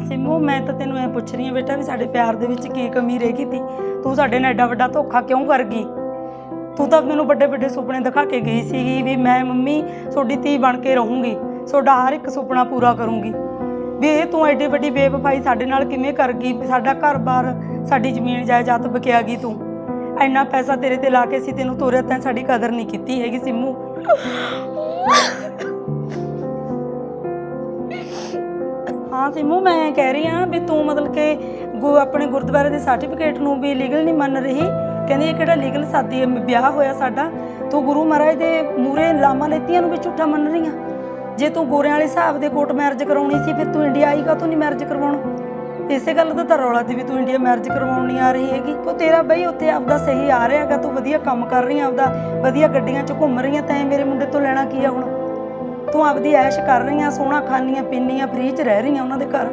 ਸਿੰਮੂ, ਮੈਂ ਤਾਂ ਤੈਨੂੰ ਐ ਪੁੱਛ ਰਹੀ ਹਾਂ ਬੇਟਾ ਵੀ ਸਾਡੇ ਪਿਆਰ ਦੇ ਵਿੱਚ ਕੀ ਕਮੀ ਰਹਿ ਗਈ ਤੀ? ਤੂੰ ਸਾਡੇ ਨਾਲ ਐਡਾ ਵੱਡਾ ਧੋਖਾ ਕਿਉਂ ਕਰ ਗਈ? ਤੂੰ ਤਾਂ ਮੈਨੂੰ ਵੱਡੇ ਵੱਡੇ ਸੁਪਨੇ ਦਿਖਾ ਕੇ ਗਈ ਸੀਗੀ ਵੀ ਮੈਂ ਮੰਮੀ ਤੁਹਾਡੀ ਧੀ ਬਣ ਕੇ ਰਹੂੰਗੀ, ਤੁਹਾਡਾ ਹਰ ਇੱਕ ਸੁਪਨਾ ਪੂਰਾ ਕਰੂੰਗੀ। ਵੀ ਇਹ ਤੂੰ ਐਡੀ ਵੱਡੀ ਬੇਵਫਾਈ ਸਾਡੇ ਨਾਲ ਕਿਵੇਂ ਕਰ ਗਈ? ਸਾਡਾ ਘਰ-ਬਾਰ, ਸਾਡੀ ਜ਼ਮੀਨ ਜਾਇਦਾਦ ਬਕਿਆ ਗਈ ਤੂੰ? ਇੰਨਾ ਪੈਸਾ ਤੇਰੇ ਤੇ ਲਾ ਕੇ ਸੀ ਤੈਨੂੰ ਤੋਰਿਆ ਤੈਂ ਸਾਡੀ ਕਦਰ ਨਹੀਂ ਕੀਤੀ ਹੈਗੀ ਸਿੰਮੂ। ਹਾਂ ਸਿੰਮੂ ਮੈਂ ਕਹਿ ਰਹੀ ਹਾਂ ਵੀ ਤੂੰ ਮਤਲਬ ਕਿ ਗੁ ਆਪਣੇ ਗੁਰਦੁਆਰੇ ਦੇ ਸਰਟੀਫਿਕੇਟ ਨੂੰ ਵੀ ਲੀਗਲ ਨਹੀਂ ਮੰਨ ਰਹੀ। ਕਹਿੰਦੀ ਇਹ ਕਿਹੜਾ ਲੀਗਲ ਸਾਦੀ ਹੈ, ਵਿਆਹ ਹੋਇਆ ਸਾਡਾ। ਤੂੰ ਗੁਰੂ ਮਹਾਰਾਜ ਦੇ ਮੂਰੇ ਲਾਮਾ ਲੈਤੀਆਂ ਨੂੰ ਵੀ ਝੂਠਾ ਮੰਨ ਰਹੀ ਆ। ਜੇ ਤੂੰ ਗੋਰਿਆਂ ਵਾਲੇ ਹਿਸਾਬ ਦੇ ਕੋਰਟ ਮੈਰਿਜ ਕਰਾਉਣੀ ਸੀ ਫਿਰ ਤੂੰ ਇੰਡੀਆ ਆਈ ਕਾ ਤੂੰ ਨਹੀਂ ਮੈਰਿਜ ਕਰਵਾਉਣਾ? ਇਸੇ ਗੱਲ ਦਾ ਤਾਂ ਰੌਲਾ ਦੀ ਵੀ ਤੂੰ ਇੰਡੀਆ ਮੈਰਿਜ ਕਰਵਾਉਣ ਨਹੀਂ ਆ ਰਹੀ ਹੈਗੀ। ਉਹ ਤੇਰਾ ਬਈ ਉੱਥੇ ਆਪਦਾ ਸਹੀ ਆ ਰਿਹਾ ਹੈਗਾ ਤੂੰ ਵਧੀਆ ਕੰਮ ਕਰ ਰਹੀ ਆ ਆਪਦਾ ਵਧੀਆ ਗੱਡੀਆਂ 'ਚ ਘੁੰਮ ਰਹੀ ਆ ਤੈਂ ਮੇਰੇ ਮੁੰਡੇ ਤੋਂ ਲੈਣਾ ਕੀ ਆ ਹੁਣ? ਤੂੰ ਆਪਦੀ ਐਸ਼ ਕਰ ਰਹੀ ਆ ਸੋਹਣਾ ਖਾਨੀਆਂ ਪੀਨੀਆਂ ਫ੍ਰੀ 'ਚ ਰਹਿ ਰਹੀ ਆ ਉਹਨਾਂ ਦੇ ਘਰ,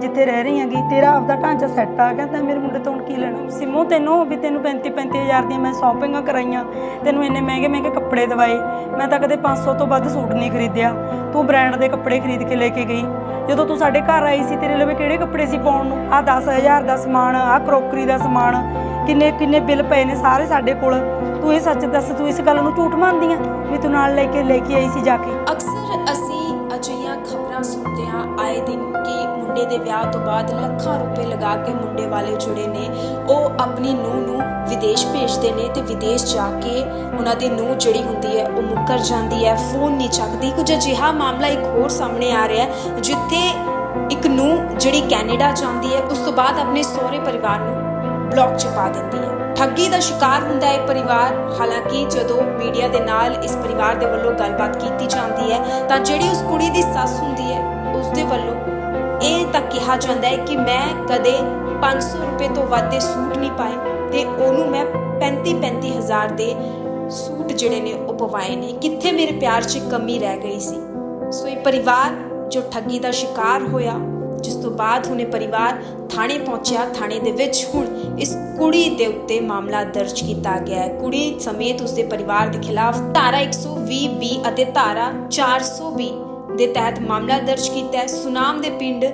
ਜਿੱਥੇ ਰਹਿ ਰਹੀ ਹੈਗੀ ਤੇਰਾ ਆਪਦਾ ਢਾਂਚਾ ਸੈੱਟ ਆ ਗਿਆ, ਤਾਂ ਮੇਰੇ ਮੁੰਡੇ ਤੋਂ ਹੁਣ ਕੀ ਲੈਣਾ? ਸਿਮੂ, ਤੈਨੂੰ ਵੀ ਤੈਨੂੰ 35 35000 ਦੀਆਂ ਮੈਂ ਸ਼ਾਪਿੰਗਾਂ ਕਰਾਈਆਂ, ਤੈਨੂੰ ਇੰਨੇ ਮਹਿੰਗੇ ਮਹਿੰਗੇ ਕੱਪੜੇ ਦਵਾਏ, ਮੈਂ ਤਾਂ ਕਦੇ 500 ਤੋਂ ਵੱਧ ਸੂਟ ਨਹੀਂ ਖਰੀਦਿਆ। ਤੂੰ ਬ੍ਰਾਂਡ ਦੇ ਕੱਪੜੇ ਖਰੀਦ ਕੇ ਲੈ ਕੇ ਗਈ। ਜਦੋਂ ਤੂੰ ਸਾਡੇ ਘਰ ਆਈ ਸੀ, ਤੇਰੇ ਲਵੇ ਕਿਹੜੇ ਕੱਪੜੇ ਸੀ ਪਾਉਣ ਨੂੰ? ਆਹ 10000 ਦਾ ਸਮਾਨ, ਆਹ ਕਰੋਕਰੀ ਦਾ ਸਮਾਨ, ਕਿੰਨੇ ਕਿੰਨੇ ਬਿੱਲ ਪਏ ਨੇ ਸਾਰੇ ਸਾਡੇ ਕੋਲ। ਤੂੰ ਇਹ ਸੱਚ ਦੱਸ, ਤੂੰ ਇਸ ਗੱਲ ਨੂੰ ਝੂਠ ਮੰਨਦੀ ਆ? ਵੀ ਤੂੰ ਨਾਲ ਲੈ ਕੇ ਲੈ ਕੇ ਆਈ ਸੀ ਜਾ ਕੇ। ਮੁੰਡੇ ਦੇ ਵਿਆਹ ਤੋਂ ਬਾਅਦ ਲੱਖਾਂ ਰੁਪਏ ਲਗਾ ਕੇ ਮੁੰਡੇ ਵਾਲੇ ਜੁੜੇ ਨੇ। ਉਹ ਆਪਣੀ ਨੂੰਹ ਨੂੰ ਵਿਦੇਸ਼ ਭੇਜਦੇ ਨੇ ਤੇ ਵਿਦੇਸ਼ ਜਾ ਕੇ ਉਹਨਾਂ ਦੀ ਨੂੰਹ ਜਿਹੜੀ ਹੁੰਦੀ ਹੈ, ਉਹ ਮੁੱਕਰ ਜਾਂਦੀ ਹੈ। ਫੋਨ ਨਹੀਂ ਚੱਕਦੀ। ਕੁਝ ਅਜਿਹਾ ਮਾਮਲਾ ਇੱਕ ਹੋਰ ਸਾਹਮਣੇ ਆ ਰਿਹਾ ਹੈ, ਜਿੱਥੇ ਇੱਕ ਨੂੰਹ ਜਿਹੜੀ ਕੈਨੇਡਾ ਜਾਂਦੀ ਹੈ, ਉਸ ਤੋਂ ਬਾਅਦ ਆਪਣੇ ਸਹੁਰੇ ਪਰਿਵਾਰ ਨੂੰ ਬਲੌਕ 'ਚ ਪਾ ਦਿੰਦੀ ਹੈ। ਠੱਗੀ ਦਾ ਸ਼ਿਕਾਰ ਹੁੰਦਾ ਹੈ ਪਰਿਵਾਰ। ਹਾਲਾਂਕਿ ਜਦੋਂ ਮੀਡੀਆ ਦੇ ਨਾਲ ਇਸ ਪਰਿਵਾਰ ਦੇ ਵੱਲੋਂ ਗੱਲਬਾਤ ਕੀਤੀ ਜਾਂਦੀ ਹੈ, ਤਾਂ ਜਿਹੜੀ ਉਸ ਕੁੜੀ ਦੀ ਸੱਸ ਹੁੰਦੀ ਹੈ, ਉਸ ਦੇ ਵੱਲੋਂ ਇਹ ਤਾਂ ਕਿਹਾ ਜਾਂਦਾ ਹੈ ਕਿ ਮੈਂ ਕਦੇ 500 ਰੁਪਏ ਤੋਂ ਵੱਧ ਦੇ ਸੂਟ ਨਹੀਂ ਪਾਏ ਤੇ ਉਹਨੂੰ ਮੈਂ 35 35 ਦੇ ਸੂਟ ਜਿਹੜੇ ਨੇ ਉਹ ਪਵਾਏ ਨੇ। ਕਿੱਥੇ ਮੇਰੇ ਪਿਆਰ 'ਚ ਕਮੀ ਰਹਿ ਗਈ ਸੀ? ਸੋ ਇਹ ਪਰਿਵਾਰ ਜੋ ਠੱਗੀ ਦਾ ਸ਼ਿਕਾਰ ਹੋਇਆ, ਜਿਸ ਤੋਂ ਬਾਅਦ ਹੁਣੇ ਪਰਿਵਾਰ ਥਾਣੇ ਪਹੁੰਚਿਆ। ਥਾਣੇ ਦੇ ਵਿੱਚ ਹੁਣ ਇਸ ਕੁੜੀ ਦੇ ਉੱਤੇ ਮਾਮਲਾ ਦਰਜ ਕੀਤਾ ਗਿਆ ਹੈ। ਕੁੜੀ ਸਮੇਤ ਉਸਦੇ ਪਰਿਵਾਰ ਦੇ ਖਿਲਾਫ ਧਾਰਾ 120 ਬੀ ਅਤੇ ਧਾਰਾ 420 ਦੇ ਤਹਿਤ ਮਾਮਲਾ ਦਰਜ ਕੀਤਾ ਹੈ। ਸੁਨਾਮ ਦੇ ਪਿੰਡ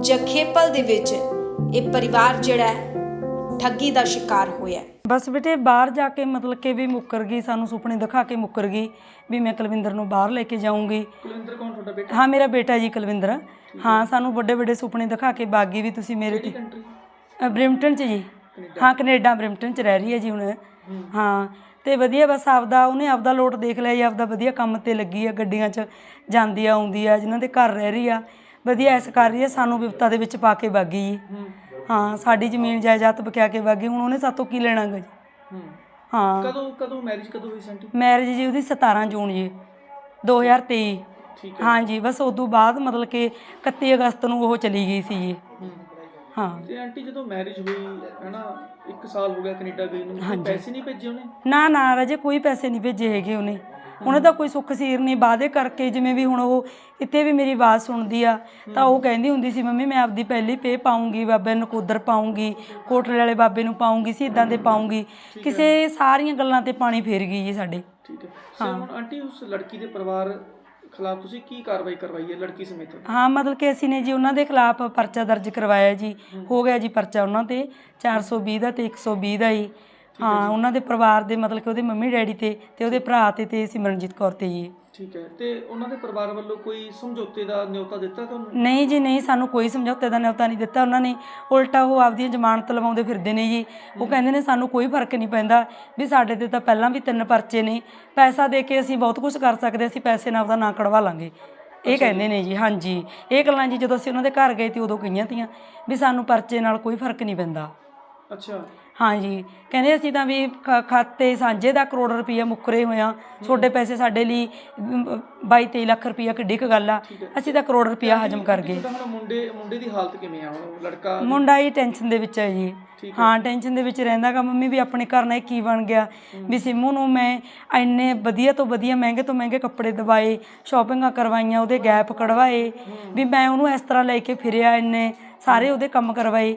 ਜਖੇਪਲ ਦੇ ਵਿੱਚ ਇਹ ਪਰਿਵਾਰ ਜਿਹੜਾ ਹੈ ਠੱਗੀ ਦਾ ਸ਼ਿਕਾਰ ਹੋਇਆ ਹੈ। ਬਸ ਬੇਟੇ ਬਾਹਰ ਜਾ ਕੇ ਮਤਲਬ ਕਿ ਵੀ ਮੁੱਕਰ ਗਈ ਸਾਨੂੰ ਸੁਪਨੇ ਦਿਖਾ ਕੇ ਮੁੱਕਰ ਗਈ ਵੀ ਮੈਂ ਕੁਲਵਿੰਦਰ ਨੂੰ ਬਾਹਰ ਲੈ ਕੇ ਜਾਊਂਗੀ। ਕੁਲਵਿੰਦਰ ਕੌਣ ਤੁਹਾਡਾ ਬੇਟਾ? ਹਾਂ ਮੇਰਾ ਬੇਟਾ ਜੀ ਕੁਲਵਿੰਦਰ। ਹਾਂ। ਸਾਨੂੰ ਵੱਡੇ ਵੱਡੇ ਸੁਪਨੇ ਦਿਖਾ ਕੇ ਬਾਗੀ ਵੀ ਤੁਸੀਂ ਮੇਰੇ ਤੇ ਕੰਟਰੀ ਬ੍ਰਿਮਟਨ ਚ ਜੀ। ਹਾਂ ਕੈਨੇਡਾ ਬ੍ਰਿਮਟਨ ਚ ਰਹਿ ਰਹੀ ਹੈ ਜੀ ਹੁਣ। ਹਾਂ। ਤੇ ਵਧੀਆ ਬਸ ਆਪਦਾ ਉਹਨੇ ਆਪਦਾ ਲੋਟ ਦੇਖ ਲਿਆ ਜੀ ਆਪਦਾ ਵਧੀਆ ਕੰਮ ਤੇ ਲੱਗੀ ਆ ਗੱਡੀਆਂ 'ਚ ਜਾਂਦੀ ਆ ਆਉਂਦੀ ਆ ਜਿਨ੍ਹਾਂ ਦੇ ਘਰ ਰਹਿ ਰਹੀ ਆ। ਵਧੀਆ ਐਸ ਕਰ ਰਹੀ ਆ ਸਾਨੂੰ ਵਿਪਤਾ ਦੇ ਵਿੱਚ ਪਾ ਕੇ ਬਾਗੀ ਜੀ। ਹਾਂ। ਸਾਡੀ ਜ਼ਮੀਨ ਜਾਇਦਾਦ ਬਕਿਆ ਕੇ ਬਾਗੀ ਹੁਣ ਉਹਨੇ ਸਾਤੋਂ ਕੀ ਲੈਣਾ ਗਾ ਜੀ? ਹੂੰ। ਹਾਂ। ਕਦੋਂ ਕਦੋਂ ਮੈਰਿਜ ਕਦੋਂ ਹੋਈ ਸੰਟੀ ਮੈਰਿਜ ਜੀ ਉਹਦੀ 17 ਜੂਨ ਜੀ 2023 ਠੀਕ ਹੈ। ਹਾਂਜੀ ਬਸ ਉਦੋਂ ਬਾਅਦ ਮਤਲਬ ਕਿ 31 ਅਗਸਤ ਨੂੰ ਉਹ ਚਲੀ ਗਈ ਸੀ ਜੀ। ਹੂੰ। ਤੇ ਆਂਟੀ ਜਦੋਂ ਮੈਰਿਜ ਹੋਈ ਹੈਨਾ 1 ਸਾਲ ਹੋ ਗਿਆ ਕੈਨੇਡਾ ਗਈ ਨੂੰ ਕੋਈ ਪੈਸੇ ਨਹੀਂ ਭੇਜੇ ਉਹਨੇ? ਨਾ ਨਾ ਰਾਜੇ ਕੋਈ ਪੈਸੇ ਨਹੀਂ ਭੇਜੇ ਹੈਗੇ ਉਹਨੇ। ਉਹਨੇ ਤਾਂ ਕੋਈ ਸੁੱਖ ਸੀਰ ਨਹੀਂ ਵਾਅਦੇ ਕਰਕੇ ਜਿਵੇਂ ਵੀ ਹੁਣ ਉਹ ਕਿਤੇ ਵੀ ਮੇਰੀ ਆਵਾਜ਼ ਸੁਣਦੀ ਆ ਤਾਂ ਉਹ ਕਹਿੰਦੀ ਹੁੰਦੀ ਸੀ ਮੰਮੀ ਮੈਂ ਆਪਦੀ ਪਹਿਲੀ ਪੇ ਪਾਉਂਗੀ ਬਾਬੇ ਨਕੋਦਰ ਪਾਉਂਗੀ ਕੋਟਲੇ ਵਾਲੇ ਬਾਬੇ ਨੂੰ ਪਾਉਂਗੀ ਸਿੱਧਾਂ ਦੇ ਪਾਉਂਗੀ। ਕਿਸੇ ਸਾਰੀਆਂ ਗੱਲਾਂ ਤੇ ਪਾਣੀ ਫੇਰ ਗਈ ਜੀ ਸਾਡੇ। ਠੀਕ ਹੈ। ਸੋ ਹੁਣ ਆਂਟੀ ਉਸ ਲੜਕੀ ਦੇ ਪਰਿਵਾਰ ਖਿਲਾਫ ਤੁਸੀਂ ਕੀ ਕਾਰਵਾਈ ਕਰਵਾਈ ਹੈ ਲੜਕੀ ਸਮੇਤ? ਹਾਂ ਮਤਲਬ ਕਿ ਅਸੀਂ ਨੇ ਜੀ ਉਹਨਾਂ ਦੇ ਖਿਲਾਫ ਪਰਚਾ ਦਰਜ ਕਰਵਾਇਆ ਜੀ। ਹੋ। ਗਿਆ ਜੀ ਪਰਚਾ ਉਹਨਾਂ ਤੇ। 420 ਦਾ ਤੇ 120 ਦਾ ਜੀ। ਹਾਂ ਉਹਨਾਂ ਦੇ ਪਰਿਵਾਰ ਦੇ ਮਤਲਬ ਕਿ ਉਹਦੇ ਮੰਮੀ ਡੈਡੀ ਤੇ ਤੇ ਉਹਦੇ ਭਰਾ ਤੇ ਤੇ ਸਿਮਰਨਜੀਤ ਕੌਰ ਤੇ ਜੀ। ਠੀਕ ਹੈ ਤੇ ਉਹਨਾਂ ਦੇ ਪਰਿਵਾਰ ਵੱਲੋਂ ਕੋਈ ਸਮਝੌਤੇ ਦਾ ਨਿਯੋਤਾ ਦਿੱਤਾ ਤੁਹਾਨੂੰ? ਨਹੀਂ ਜੀ ਨਹੀਂ ਸਾਨੂੰ ਕੋਈ ਸਮਝੌਤੇ ਦਾ ਨਿਯੋਤਾ ਨਹੀਂ ਦਿੱਤਾ ਉਹਨਾਂ ਨੇ। ਉਲਟਾ ਉਹ ਆਪਦੀਆਂ ਜ਼ਮਾਨਤ ਲਵਾਉਂਦੇ ਫਿਰਦੇ ਨੇ ਜੀ। ਉਹ ਕਹਿੰਦੇ ਨੇ ਸਾਨੂੰ ਕੋਈ ਫ਼ਰਕ ਨਹੀਂ ਪੈਂਦਾ ਵੀ ਸਾਡੇ ਤੇ ਤਾਂ ਪਹਿਲਾਂ ਵੀ ਤਿੰਨ ਪਰਚੇ ਨੇ। ਪੈਸਾ ਦੇ ਕੇ ਅਸੀਂ ਬਹੁਤ ਕੁਝ ਕਰ ਸਕਦੇ ਅਸੀਂ ਪੈਸੇ ਨਾਲ ਉਹਦਾ ਨਾਂ ਕਢਵਾ ਲਾਂਗੇ। ਇਹ ਕਹਿੰਦੇ ਨੇ ਜੀ ਹਾਂਜੀ। ਇਹ ਗੱਲਾਂ ਜੀ ਜਦੋਂ ਅਸੀਂ ਉਹਨਾਂ ਦੇ ਘਰ ਗਏ ਤੇ ਉਦੋਂ ਕਹੀਆਂ ਤੀਆਂ ਵੀ ਸਾਨੂੰ ਪਰਚੇ ਨਾਲ ਕੋਈ ਫ਼ਰਕ ਨਹੀਂ ਪੈਂਦਾ। ਅੱਛਾ। ਹਾਂਜੀ। ਕਹਿੰਦੇ ਅਸੀਂ ਤਾਂ ਵੀ ਖ- ਖਾਤੇ ਸਾਂਝੇ ਦਾ ਕਰੋੜ ਰੁਪਈਆ ਮੁੱਕਰੇ ਹੋਇਆ ਛੋਟੇ ਪੈਸੇ ਸਾਡੇ ਲਈ 22 23 ਲੱਖ ਰੁਪਈਆ ਕਿੱਡੀ ਕੁ ਗੱਲ ਆ। ਅਸੀਂ ਤਾਂ ਕਰੋੜ ਰੁਪਈਆ ਹਜਮ ਕਰ ਗਏ। ਤਾਂ ਹੁਣ ਮੁੰਡੇ ਮੁੰਡੇ ਦੀ ਹਾਲਤ ਕਿਵੇਂ ਆ? ਹੁਣ ਉਹ ਲੜਕਾ ਮੁੰਡਾ ਹੀ ਟੈਨਸ਼ਨ ਦੇ ਵਿੱਚ ਹੈ ਜੀ। ਠੀਕ ਹਾਂ ਟੈਨਸ਼ਨ ਦੇ ਵਿੱਚ ਰਹਿੰਦਾਗਾ ਮੰਮੀ ਵੀ ਆਪਣੇ ਘਰ ਨਾਲ ਇਹ ਕੀ ਬਣ ਗਿਆ। ਵੀ ਸਿੰਮੂ ਨੂੰ ਮੈਂ ਇੰਨੇ ਵਧੀਆ ਤੋਂ ਵਧੀਆ ਮਹਿੰਗੇ ਤੋਂ ਮਹਿੰਗੇ ਕੱਪੜੇ ਦਵਾਏ ਸ਼ਾਪਿੰਗਾਂ ਕਰਵਾਈਆਂ ਉਹਦੇ ਗੈਪ ਕਢਵਾਏ ਵੀ ਮੈਂ ਉਹਨੂੰ ਇਸ ਤਰ੍ਹਾਂ ਲੈ ਕੇ ਫਿਰਿਆ ਇੰਨੇ ਸਾਰੇ ਉਹਦੇ ਕੰਮ ਕਰਵਾਏ।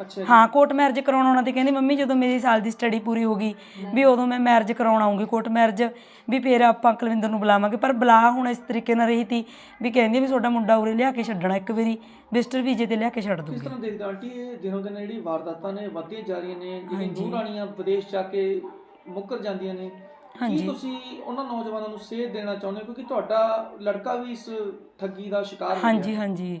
ਅੱਛਾ ਜੀ। ਹਾਂ ਕੋਰਟ ਮੈਰਿਜ ਕਰਾਉਣ ਆਉਣਾ ਤੇ ਕਹਿੰਦੀ ਮੰਮੀ ਜਦੋਂ ਮੇਰੀ ਸਾਲ ਦੀ ਸਟੱਡੀ ਪੂਰੀ ਹੋ ਗਈ ਵੀ ਉਦੋਂ ਮੈਂ ਮੈਰਿਜ ਕਰਾਉਣ ਆਉਂਗੀ ਕੋਰਟ ਮੈਰਿਜ ਵੀ ਫੇਰ ਆਪਾਂ ਕੁਲਵਿੰਦਰ ਨੂੰ ਬੁਲਾਵਾਂਗੇ। ਪਰ ਬੁਲਾ ਹੁਣ ਇਸ ਤਰੀਕੇ ਨਾਲ ਰਹੀ ਤੀ ਵੀ ਕਹਿੰਦੀ ਵੀ ਤੁਹਾਡਾ ਮੁੰਡਾ ਉਰੇ ਲਿਆ ਕੇ ਛੱਡਣਾ ਇੱਕ ਵਾਰੀ ਵਿਜ਼ਟਰ ਵੀਜ਼ੇ ਤੇ ਲਿਆ ਕੇ ਛੱਡ ਕਿਸ ਦੂੰਗੀ। ਤਰ੍ਹਾਂ ਦੇਖਦੇ ਆਂਟੀ ਇਹ ਦਿਨੋਂ ਦਿਨ ਜਿਹੜੀ ਵਾਰਦਾਤਾਂ ਨੇ ਵੱਧਦੀਆਂ ਜਾ ਰਹੀਆਂ ਨੇ ਜਿਹੜੀ ਨੂੰਹ ਰਾਣੀਆਂ ਵਿਦੇਸ਼ ਜਾ ਕੇ ਮੁੱਕਰ ਜਾਂਦੀਆਂ ਨੇ ਕੀ ਹਾਂਜੀ। ਤੁਸੀਂ ਉਹਨਾਂ ਨੌਜਵਾਨਾਂ ਨੂੰ ਸੇਧ ਦੇਣਾ ਚਾਹੁੰਦੇ ਹੋ? ਕਿਉਂਕਿ ਤੁਹਾਡਾ ਲੜਕਾ ਵੀ ਇਸ ਠੱਗੀ ਦਾ ਸ਼ਿਕਾਰ ਹੋ ਹਾਂਜੀ ਹਾਂਜੀ।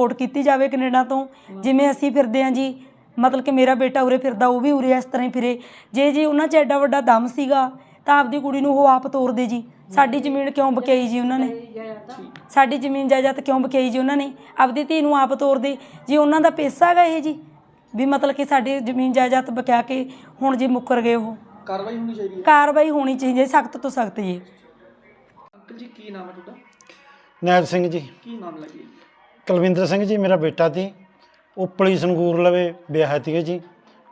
ਰਿਪੋਰਟ ਕੀਤੀ ਜਾਵੇ ਕੈਨੇਡਾ ਤੋਂ ਜਿਵੇਂ ਅਸੀਂ ਫਿਰਦੇ ਆ ਜੀ ਮਤਲਬ ਕਿ ਮੇਰਾ ਬੇਟਾ ਉਰੇ ਫਿਰਦਾ ਉਹ ਵੀ ਉਰੇ ਇਸ ਤਰ੍ਹਾਂ ਹੀ ਫਿਰੇ। ਜੇ ਜੀ ਉਹਨਾਂ 'ਚ ਐਡਾ ਵੱਡਾ ਦਮ ਸੀਗਾ ਤਾਂ ਆਪਦੀ ਕੁੜੀ ਨੂੰ ਉਹ ਆਪ ਤੋਰਦੇ ਜੀ। ਸਾਡੀ ਜ਼ਮੀਨ ਕਿਉਂ ਬਕਾਈ ਜੀ ਉਹਨਾਂ ਨੇ? ਸਾਡੀ ਜ਼ਮੀਨ ਜਾਇਦਾਦ ਕਿਉਂ ਬਕਾਈ ਜੀ ਉਹਨਾਂ ਨੇ? ਆਪਦੀ ਧੀ ਨੂੰ ਆਪ ਤੋਰਦੇ। ਜੀ ਉਹਨਾਂ ਦਾ ਪੈਸਾ ਹੈਗਾ ਇਹ ਜੀ ਵੀ ਮਤਲਬ ਕਿ ਸਾਡੀ ਜ਼ਮੀਨ ਜਾਇਦਾਦ ਬਕਾ ਕੇ ਹੁਣ ਜੀ ਮੁੱਕਰ ਗਏ ਉਹ। ਕਾਰਵਾਈ ਹੋਣੀ ਚਾਹੀਦੀ ਹੈ? ਕਾਰਵਾਈ ਹੋਣੀ ਚਾਹੀਦੀ ਹੈ ਸਖਤ ਤੋਂ ਸਖਤ ਜੀ। ਅੰਕਲ ਜੀ ਕੀ ਨਾਮ ਹੈ ਤੁਹਾਡਾ? ਨੈਬ ਸਿੰਘ ਜੀ। ਕੀ ਮਾਮਲਾ ਜੀ? ਕੁਲਵਿੰਦਰ ਸਿੰਘ ਜੀ ਮੇਰਾ ਬੇਟਾ ਸੀ ਉਪਲੀ ਸੰਗੂਰ ਲਵੇ ਵਿਆਹ ਤੀ ਜੀ।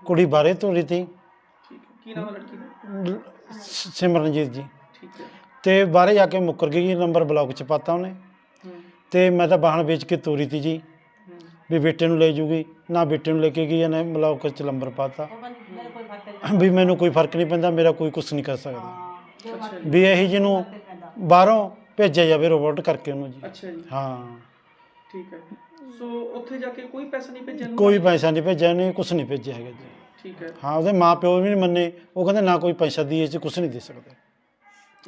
ਕੁੜੀ ਬਾਰੇ ਤੋਰੀ ਤੀ। ਠੀਕ ਹੈ। ਕੀ ਨਾਮ ਹੈ ਲੜਕੀ ਦਾ? ਲ- ਸ- ਸਿਮਰਨਜੀਤ ਜੀ। ਠੀਕ ਹੈ। ਤੇ ਬਾਹਰੇ ਜਾ ਕੇ ਮੁੱਕਰ ਗਈ ਜੀ ਨੰਬਰ ਬਲੌਕ ਚ ਪਾਤਾ ਉਹਨੇ। ਹੂੰ। ਤੇ ਮੈਂ ਤਾਂ ਵਾਹਣ ਵੇਚ ਕੇ ਤੋਰੀ ਤੀ ਜੀ। ਹੂੰ। ਵੀ ਬੇਟੇ ਨੂੰ ਲੈ ਜੂਗੀ। ਨਾ ਬੇਟੇ ਨੂੰ ਲੈ ਕੇ ਗਈ ਇਹਨੇ ਬਲੌਕ ਚ ਨੰਬਰ ਪਾਤਾ। ਵੀ ਮੈਨੂੰ ਕੋਈ ਫ਼ਰਕ ਨਹੀਂ ਪੈਂਦਾ ਮੇਰਾ ਕੋਈ ਕੁਝ ਨਹੀਂ ਕਰ ਸਕਦਾ। ਅੱਛਾ ਜੀ ਵੀ ਇਹੀ ਜਿਹਨੂੰ ਬਾਹਰੋਂ ਭੇਜਿਆ ਜਾਵੇ ਰੋਬੋਟ ਕਰਕੇ ਉਹਨੂੰ ਜੀ। ਅੱਛਾ ਜੀ। ਹਾਂ। ਠੀਕ ਹੈ। ਸੋ ਉੱਥੇ ਜਾ ਕੇ ਕੋਈ ਪੈਸਾ ਨਹੀਂ ਭੇਜਿਆ ਇਹਨੂੰ? ਕੋਈ ਪੈਸਾ ਨਹੀਂ ਭੇਜਿਆ ਨਹੀਂ ਕੁਝ ਨਹੀਂ ਭੇਜਿਆ ਹੈਗਾ ਜੀ। ਠੀਕ ਹੈ। ਹਾਂ ਉਹਦੇ ਮਾਪਿਓ ਵੀ ਨਹੀਂ ਮੰਨੇ ਉਹ ਕਹਿੰਦੇ ਨਾ ਕੋਈ ਪੈਸਾ ਦੀਏ ਚ ਕੁਝ ਨਹੀਂ ਦੇ ਸਕਦੇ।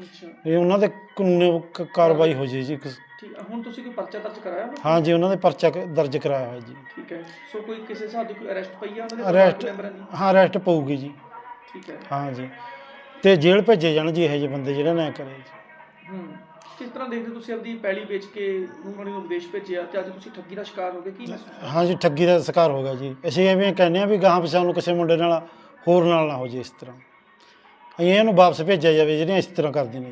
ਅੱਛਾ। ਇਹ ਉਹਨਾਂ ਦੇ ਕਾਨੂੰਨੀ ਕ- ਕਾਰਵਾਈ ਹੋ ਜੇ ਜੀ ਕੁਛ। ਠੀਕ ਹੈ ਹੁਣ ਤੁਸੀਂ ਕੋਈ ਪਰਚਾ ਦਰਜ ਕਰਾਇਆ ਉਹਨਾਂ? ਹਾਂ ਜੀ ਉਹਨਾਂ ਦੇ ਪਰਚਾ ਕ- ਦਰਜ ਕਰਾਇਆ ਹੋਇਆ ਜੀ। ਠੀਕ ਹੈ ਸੋ ਕੋਈ ਕਿਸੇ ਹਿਸਾਬ ਦੀ ਕੋਈ ਅਰੈਸਟ ਪਈ ਆ ਉਹਨਾਂ ਦੇ ਅਰੈਸਟ ਮੈਂਬਰਾਂ ਦੀ? ਹਾਂ ਅਰੈਸਟ ਪਊਗੀ ਜੀ। ਠੀਕ ਹੈ। ਹਾਂ ਜੀ। ਤੇ ਜੇਲ੍ਹ ਭੇਜੇ ਜਾਣ ਜੀ ਇਹੋ ਜਿਹੇ ਬੰਦੇ ਜਿਹੜੇ ਨਾ ਕਰੇ ਜੀ। ਹੂੰ। ਕਿਸ ਤਰ੍ਹਾਂ ਦੇਖਦੇ ਹੋ ਤੁਸੀਂ ਆਪਣੀ ਪੈਲੀ ਵੇਚ ਕੇ ਉਹਨਾਂ ਨੂੰ ਵਿਦੇਸ਼ ਭੇਜਿਆ ਤੇ ਅੱਜ ਤੁਸੀਂ ਠੱਗੀ ਦਾ ਸ਼ਿਕਾਰ ਹੋ ਗਏ, ਕੀ ਮਹਿਸੂਸ ਠੱਗੀ ਦਾ ਸ਼ਿਕਾਰ ਹੋ ਗਿਆ ਜੀ। ਅਸੀਂ ਐਵੇਂ ਕਹਿੰਦੇ ਆ ਵੀ ਗਾਹਾਂ ਪਿਛਾਂ ਨੂੰ ਕਿਸੇ ਮੁੰਡੇ ਨਾਲ ਹੋਰ ਨਾਲ ਨਾ ਹੋ ਜੇ ਇਸ ਤਰ੍ਹਾਂ। ਅਸੀਂ ਇਹਨੂੰ ਵਾਪਸ ਭੇਜਿਆ ਜਾਵੇ, ਜਿਹੜੀਆਂ ਇਸ ਤਰ੍ਹਾਂ ਕਰਦੇ ਨੇ।